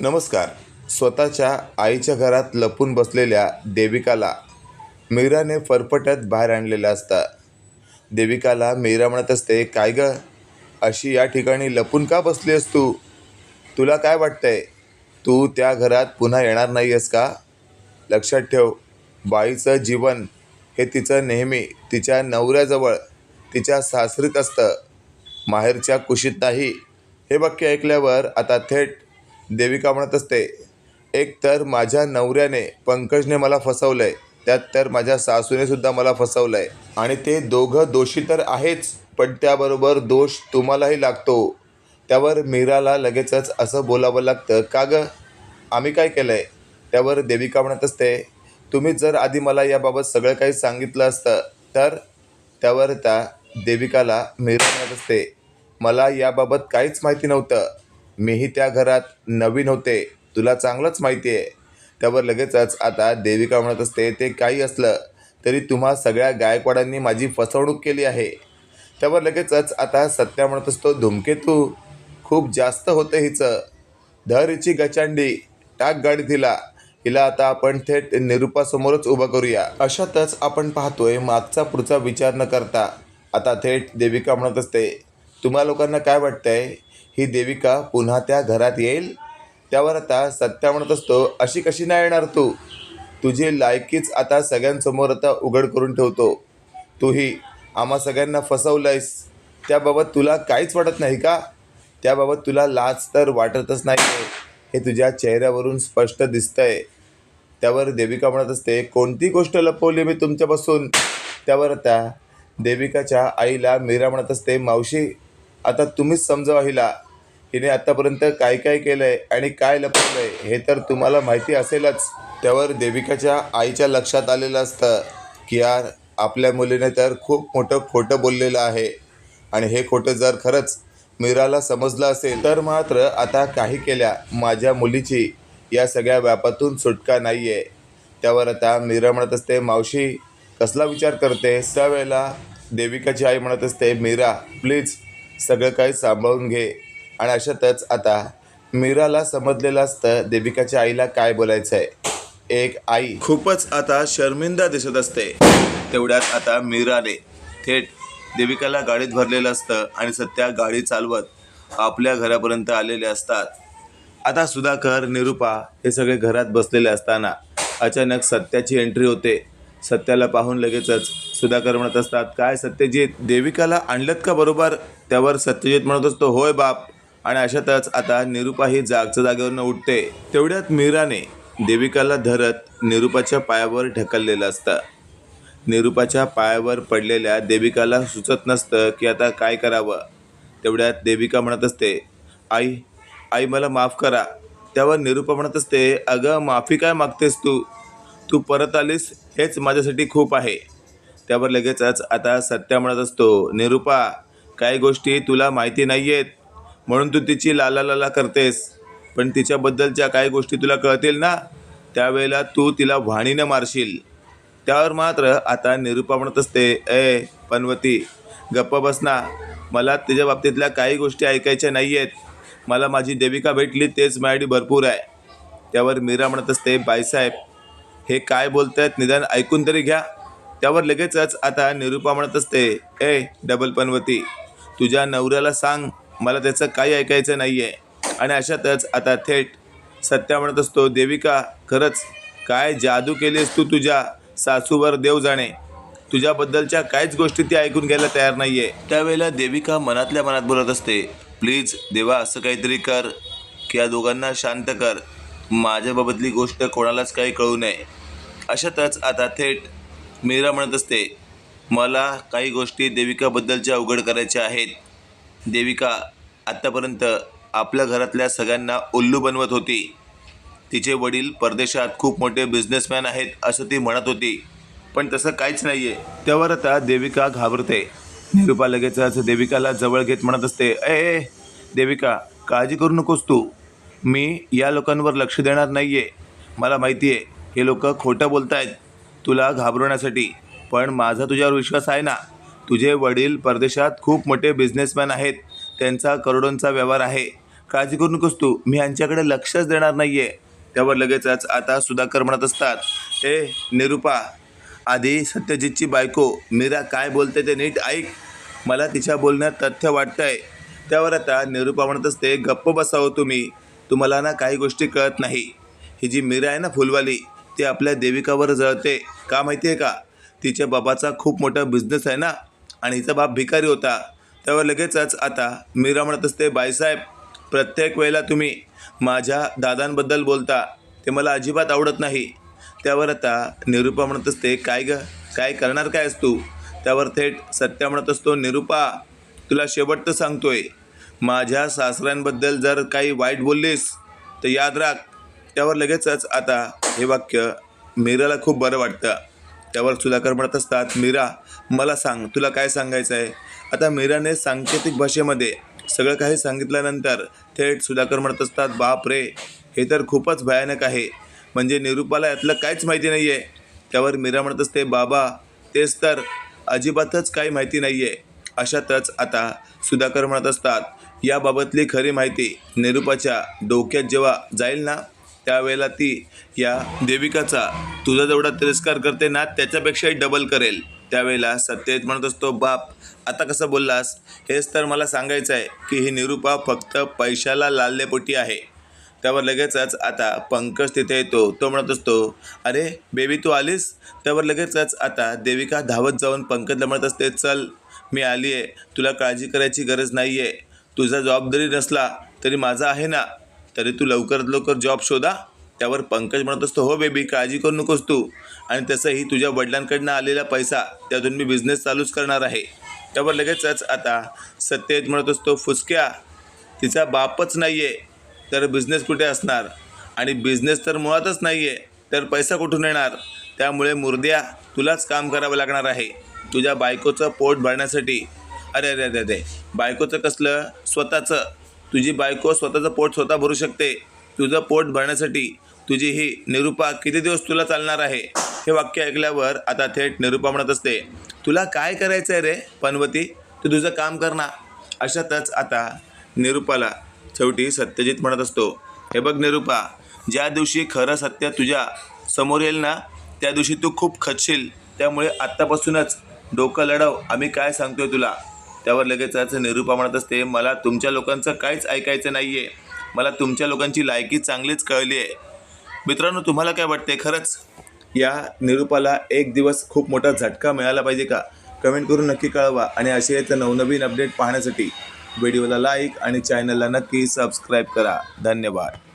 नमस्कार. स्वतःच्या आईच्या घरात लपून बसलेल्या देविकाला मीराने फरफटत बाहेर आणलेलं असतं. देविकाला मीरा म्हणत असते काय ग? अशी या ठिकाणी लपून का बसली आहेस तू? तुला काय वाटतंय? तू त्या घरात पुन्हा येणार नाही आहेस का? लक्षात ठेव बाईचं जीवन हे तिचं नेहमी तिच्या नवऱ्याजवळ तिच्या सासरीत असतं. माहेरच्या कुशीत नाही. हे वाक्य ऐकल्यावर आता थेट देविका म्हणत असते एक तर माझ्या नवऱ्याने पंकजने मला फसवलं आहे त्यात तर माझ्या सासूने सुद्धा मला फसवलं आहे आणि ते दोघं दोषी तर आहेच पण त्याबरोबर दोष तुम्हालाही लागतो. त्यावर मीराला लगेचच असं बोलावं लागतं का गं? आम्ही काय केलं आहे त्यावर देविका म्हणत असते तुम्ही जर आधी मला याबाबत सगळं काही सांगितलं असतं तर? त्यावर त्या देविकाला मीरा म्हणत असते मला याबाबत काहीच माहिती नव्हतं. मीही त्या घरात नवीन होते. तुला चांगलंच माहिती आहे. त्यावर लगेचच आता देविका म्हणत असते ते काही असलं तरी तुम्हा सगळ्या गायकवाडांनी माझी फसवणूक केली आहे. त्यावर लगेचच आता सत्या म्हणत असतो धुमकेतू खूप जास्त होतं हिचं. धर हिची गचांडी टाक गाडी तिला हिला आता आपण थेट निरूपासमोरच उभं करूया. अशातच आपण पाहतोय मागचा पुढचा विचार न करता आता थेट देविका म्हणत असते तुम्हा लोकांना काय वाटतंय? ही देविका पुन्हा त्या घरात येईल. त्यावर आता सत्या म्हणत असतो अशी कशी नाही येणार तू? तुझी लायकीच आता सगळ्यांसमोर आता उघड करून ठेवतो. तूही आम्हा सगळ्यांना फसवलंयस. त्याबाबत तुला काहीच वाटत नाही का? त्याबाबत तुला लाज तर वाटतच नाही आहे हे तुझ्या चेहऱ्यावरून स्पष्ट दिसतंय. त्यावर देविका म्हणत असते कोणती गोष्ट लपवली मी तुमच्यापासून? त्यावर आता देविकाच्या आईला मीरा म्हणत असते मावशी आता तुम्हीच समजावा हिला. हिने आत्तापर्यंत काय काय केलं आहे आणि काय लपवलं आहे हे तर तुम्हाला माहिती असेलच. त्यावर देविकाच्या आईच्या लक्षात आलेलं असतं की यार आपल्या मुलीने तर खूप मोठं खोटं बोललेलं आहे. आणि हे खोटं जर खरंच मीराला समजलं असेल तर मात्र आता काही केल्या माझ्या मुलीची. या सगळ्या व्यापातून सुटका नाही आहे त्यावर आता मीरा म्हणत असते मावशी कसला विचार करते? त्यावेळेला देविकाची आई म्हणत असते मीरा प्लीज सगळं काही सांभाळून घे. आणि अशातच आता मीराला समजलेलं असतं देविकाच्या आईला काय बोलायचं आहे एक आई खूपच आता शर्मिंदा दिसत असते. तेवढ्यात आता मीराने थेट देविकाला गाडीत भरलेलं असतं आणि सध्या गाडी चालवत आपल्या घरापर्यंत आलेले असतात. आता सुधाकर निरुपा हे सगळे घरात बसलेले असताना अचानक सत्याची एंट्री होते. सत्याला पाहून लगेचच सुधाकर म्हणत असतात काय सत्यजित देविकाला आणलत का बरोबर? त्यावर सत्यजित म्हणत असतो होय बाप आणि अशातच आता निरुपा ही जागच्या जागेवरनं उठते. तेवढ्यात मीराने देविकाला धरत निरुपाच्या पायावर ढकललेलं असतं. निरुपाच्या पायावर पडलेल्या देविकाला सुचत नसतं की आता काय करावं. तेवढ्यात देविका म्हणत असते आई आई मला माफ करा. त्यावर निरुपा म्हणत असते अगं माफी काय मागतेस तू? तू परत आलीस हेच माझ्यासाठी खूप आहे. त्यावर लगेचच आता सत्या म्हणत असतो निरुपा काही गोष्टी तुला माहिती नाही आहेत म्हणून तू तिची लाला लाला करतेस. पण तिच्याबद्दलच्या काही गोष्टी तुला कळतील ना? त्यावेळेला तू तिला वाणीनं मारशील. त्यावर मात्र आता निरुपा म्हणत असते ए पनवती गप्प बसना मला तिच्या बाबतीतल्या काही गोष्टी ऐकायच्या नाही आहेत मला माझी देविका भेटली तेच माझ्यासाठी भरपूर आहे. त्यावर मीरा म्हणत असते बाईसाहेब हे काय बोलत आहेत निदान ऐकून तरी घ्या. त्यावर लगेचच आता निरुपा म्हणत असते ए डबल पनवती तुझ्या नवऱ्याला सांग मला त्याचं काही ऐकायचं नाही आहे आणि अशातच आता थेट सत्या म्हणत असतो देविका खरंच काय जादू केलीस तू तुझ्या सासूवर देव जाणे तुझ्याबद्दलच्या काहीच गोष्टी ती ऐकून घ्यायला तयार नाही आहे त्यावेळेला देविका मनातल्या मनात बोलत असते प्लीज देवा असं काहीतरी कर की या दोघांना शांत कर. माझ्याबाबतली गोष्ट कोणालाच काही कळू नये. अशातच आता थेट मीरा म्हणत असते मला काही गोष्टी देविकाबद्दलच्या उघड करायच्या आहेत. देविका आत्तापर्यंत आपल्या घरातल्या सगळ्यांना उल्लू बनवत होती. तिचे वडील परदेशात खूप मोठे बिझनेसमॅन आहेत असं ती म्हणत होती. पण तसं काहीच नाही आहे त्यावर आता देविका घाबरते. निरुपा लगेचच देविकाला जवळ घेत म्हणत असते ए ए देविका काळजी करू नकोस तू. मी या लोकांवर लक्ष देणार नाही आहे मला माहिती आहे हे लोक खोटं बोलत आहेत तुला घाबरवण्यासाठी. पण माझा तुझ्यावर विश्वास आहे ना? तुझे वडील परदेशात खूप मोठे बिझनेसमॅन आहेत. त्यांचा करोडोंचा व्यवहार आहे. काळजी करू नकोस तू. मी ह्यांच्याकडे लक्षच देणार नाही आहे त्यावर लगेचच आता सुधाकर म्हणत असतात. हे निरुपा आधी सत्यजितची बायको. मीरा काय बोलते ते नीट ऐक. मला तिच्या बोलण्यात तथ्य वाटतं आहे त्यावर आता निरुपा म्हणत असते गप्प बसावं तुम्ही. तुम्हाला ना काही गोष्टी कळत नाही. ही जी मीरा आहे ना फुलवाली ती आपल्या देविकावर जळते. का माहिती आहे का? तिच्या बाबाचा खूप मोठा बिझनेस आहे ना. आणि हिचा बाप भिकारी होता. त्यावर लगेचच आता मीरा म्हणत असते बाईसाहेब प्रत्येक वेळेला तुम्ही माझ्या दादांबद्दल बोलता. ते मला अजिबात आवडत नाही. त्यावर आता निरुपा म्हणत असते काय ग? काय करणार काय आहेस तू? त्यावर थेट सत्या म्हणत असतो निरुपा तुला शेवट तर सांगतोय माझ्या सासऱ्यांबद्दल जर काही वाईट बोललीस तर याद राख. त्यावर लगेचच आता हे वाक्य मीराला खूप बरं वाटतं. त्यावर सुधाकर म्हणत असतात मीरा मला सांग तुला काय सांगायचं आहे? आता मीराने सांकेतिक भाषेमध्ये सगळं काही सांगितल्यानंतर थेट सुधाकर म्हणत असतात बाप रे हे तर खूपच भयानक आहे. म्हणजे निरूपाला यातलं काहीच माहिती नाही आहे त्यावर मीरा म्हणत असते बाबा तेच तर अजिबातच काही माहिती नाही आहे अशातच आता सुधाकर म्हणत असतात याबाबतली खरी माहिती निरूपाच्या डोक्यात जेव्हा जाईल ना त्यावेळेला ती या देविकाचा तुझा जेवढा तिरस्कार करते ना त्याच्यापेक्षाही डबल करेल. त्यावेळेला सत्यजित म्हणत असतो बाप आता कसं बोललास? हेच तर मला सांगायचं आहे की ही निरुपा फक्त पैशाला लाललेपोटी आहे. त्यावर लगेचच आता पंकज तिथे येतो. तो म्हणत असतो अरे बेबी तू आलीस? त्यावर लगेचच आता देविका धावत जाऊन पंकजला म्हणत असते चल मी आली आहे तुला काळजी करायची गरज नाही आहे तुझा जबाबदारी जरी नसला तरी माझा आहे ना. तरी तू लवकरात लवकर जॉब शोधा. त्यावर पंकज म्हणत असतो हो बेबी काळजी करू नकोस तू. आणि तसंही तुझ्या वडिलांकडनं आलेला पैसा त्यातून मी बिझनेस चालूच करणार आहे. त्यावर लगेचच आता सत्यजित म्हणत असतो फुसक्या तिचा बापच नाही आहे तर बिझनेस कुठे असणार? आणि बिझनेस तर मुळातच नाही आहे तर पैसा कुठून येणार? त्यामुळे मुर्द्या तुलाच काम करावं लागणार आहे. तुझ्या बायकोचं पोट भरण्यासाठी. अरे अरे अरे अरे बायकोचं कसलं? स्वतःचं. तुझी बायको स्वतःचं पोट स्वतः भरू शकते. तुझं पोट भरण्यासाठी तुझी ही निरुपा किती दिवस तुला चालणार आहे? हे वाक्य ऐकल्यावर आता थेट निरुपा म्हणत असते तुला काय करायचं आहे रे पनवती? तू तुझं काम कर ना. अशातच आता निरुपाला शेवटी सत्यजित म्हणत असतो हे बघ निरुपा ज्या दिवशी खरं सत्य तुझ्या समोर येईल ना त्या दिवशी तू खूप खचशील. त्यामुळे आत्तापासूनच डोकं लढव आम्ही काय सांगतोय तुला? त्यावर लगेचच निरूपा म्हणत असते मला तुमच्या लोकांचं काहीच ऐकायचं नाही आहे मला तुमच्या लोकांची लायकी चांगलीच कळली आहे. मित्रांनो तुम्हाला काय वाटते खरंच? या निरूपाला एक दिवस खूप मोठा झटका मिळाला पाहिजे का? कमेंट करून नक्की कळवा आणि असे आहेत नवनवीन अपडेट पाहण्यासाठी. व्हिडिओला लाईक आणि चॅनलला नक्की सबस्क्राईब करा. धन्यवाद.